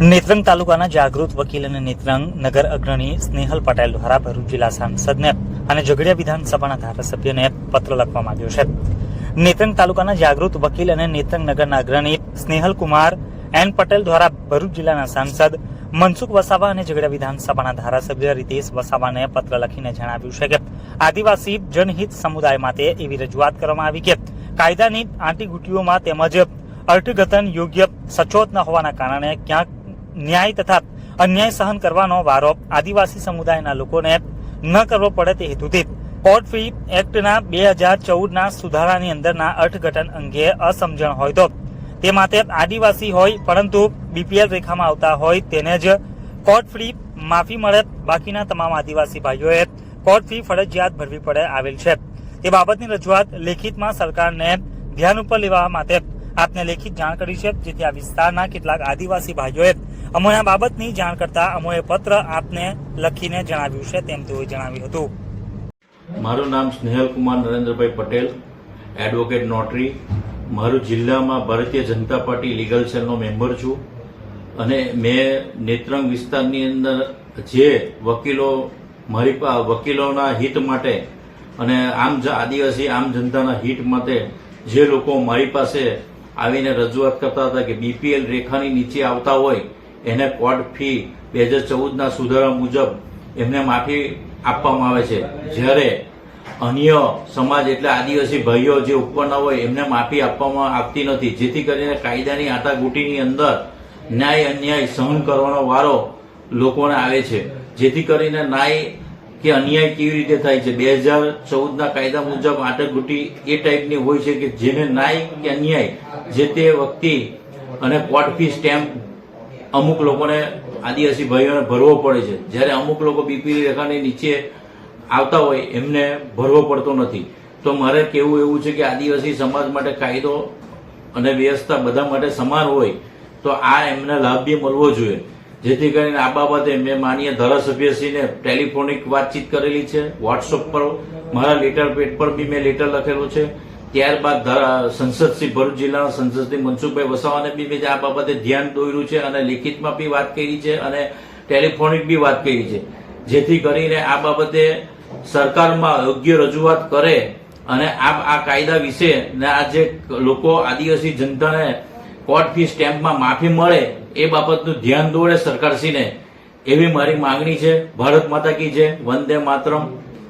નેત્રંગ તાલુકાના જાગૃત વકીલ અને નેત્રંગ નગર અગ્રણી સ્નેહલ પટેલ દ્વારા ભરૂચ જિલ્લા સાંસદને અને ઝઘડિયા વિધાનસભાના ધારાસભ્યને પત્ર લખવામાં આવ્યો છે. નેત્રંગ તાલુકાના જાગૃત વકીલ અને નેત્રંગ નગરના અગ્રણી સ્નેહલ કુમાર, એન પટેલ દ્વારા ભરૂચ જિલ્લાના સાંસદ મનસુખ વસાવા અને ઝઘડિયા વિધાનસભાના ધારાસભ્ય રીતેશ વસાવાને પત્ર લખીને જણાવ્યું છે કે, આદિવાસી જનહિત સમુદાય માટે એવી રજૂઆત કરવામાં આવી કે, કાયદાની આંટીઘૂંટીઓમાં તેમજ અર્થઘટન યોગ્ય સચોટ ન હોવાના કારણે ક્યાંક ન્યાય તથા અન્યાય સહન કરવાનો વારો આદિવાસી સમુદાયના લોકોને ન કરવો પડે તે હેતુથી કોર્ટ ફી એક્ટના બે હજાર ચૌદના સુધારાની અંદરના અર્થઘટન અંગે અસમજણ હોય તો તે માટે આદિવાસી હોય પરંતુ બીપીએલ રેખામાં આવતા હોય તેને જ કોર્ટ ફી માફી મળે બાકીના તમામ આદિવાસી ભાઈઓએ કોર્ટ ફી ફરજિયાત ભરવી પડે આવેલ છે. તે બાબતની રજૂઆત લેખિતમાં સરકારને ધ્યાન ઉપર લેવા માટે આપને લેખિત જાણ કરી છે, જેથી આ વિસ્તારના કેટલાક આદિવાસી ભાઈઓએ અમોએ આ બાબતની જાણ કરતા અમોએ પત્ર આપને લખીને જણાવ્યું છે તેમ તેઓએ જણાવ્યું હતું. મારું નામ સ્નેહલ કુમાર નરેન્દ્રભાઈ પટેલ એડવોકેટ નોટરી મારું જિલ્લામાં ભારતીય જનતા પાર્ટી લીગલ સેલનો મેમ્બર છું અને મેં નેત્રંગ વિસ્તારની અંદર જે વકીલો, મારી વકીલોના હિત માટે અને આમ આદિવાસી, આમ જનતાના હિત માટે જે લોકો મારી પાસે આવીને રજૂઆત કરતા હતા કે બીપીએલ રેખાની નીચે આવતા હોય એને કોર્ટ ફી બે હજાર ચૌદના સુધારા મુજબ એમને માફી આપવામાં આવે છે. જ્યારે અન્ય સમાજ એટલે આદિવાસી ભાઈઓ જે ઉપરના હોય એમને માફી આપવામાં આવતી નથી. જેથી કરીને કાયદાની આટાગૂટીની અંદર ન્યાય અન્યાય સહન કરવાનો વારો લોકોને આવે છે. જેથી કરીને ન્યાય કે અન્યાય કેવી રીતે થાય છે? બે હજાર ચૌદના કાયદા મુજબ આટાગુટી એ ટાઈપની હોય છે કે જેને ન્યાય કે અન્યાય જે તે વ્યક્તિ અને કોર્ટ ફી સ્ટેમ્પ અમુક લોકોને આદિવાસી ભાઈઓને ભરવો પડે છે. જ્યારે અમુક લોકો બીપી રેખાની નીચે આવતા હોય, એમને ભરવો પડતો નથી. તો મારે કેવું એવું છે કે આદિવાસી સમાજ માટે કાયદો અને વ્યવસ્થા બધા માટે સમાન હોય, તો આ એમને લાભ બી મળવો જોઈએ. જેથી કરીને આ બાબતે મેં માનીય ધારાસભ્યશ્રીને ટેલિફોનિક વાતચીત કરેલી છે વોટ્સઅપ પર. મારા લેટર પેડ પર બી મેં લેટર લખેલો છે. ત્યારબાદ સંસદશ્રી સંસદ શ્રી ભરૂચ જિલ્લાના સંસદ શ્રી મનસુખભાઈ વસાવાને બી મેં આ બાબતે ધ્યાન દોર્યું છે અને લેખિતમાં બી વાત કરી છે અને ટેલિફોનિક બી વાત કરી છે. જેથી કરીને આ બાબતે સરકારમાં યોગ્ય રજૂઆત કરે અને આ આ કાયદા વિશે ને આ જે લોકો આદિવાસી જનતાને કોર્ટ ફી સ્ટેમ્પમાં માફી મળે એ બાબતનું ધ્યાન દોરે સરકારશ્રીને એવી મારી માંગણી છે. ભારત માતા કી છે વંદે માતરમ.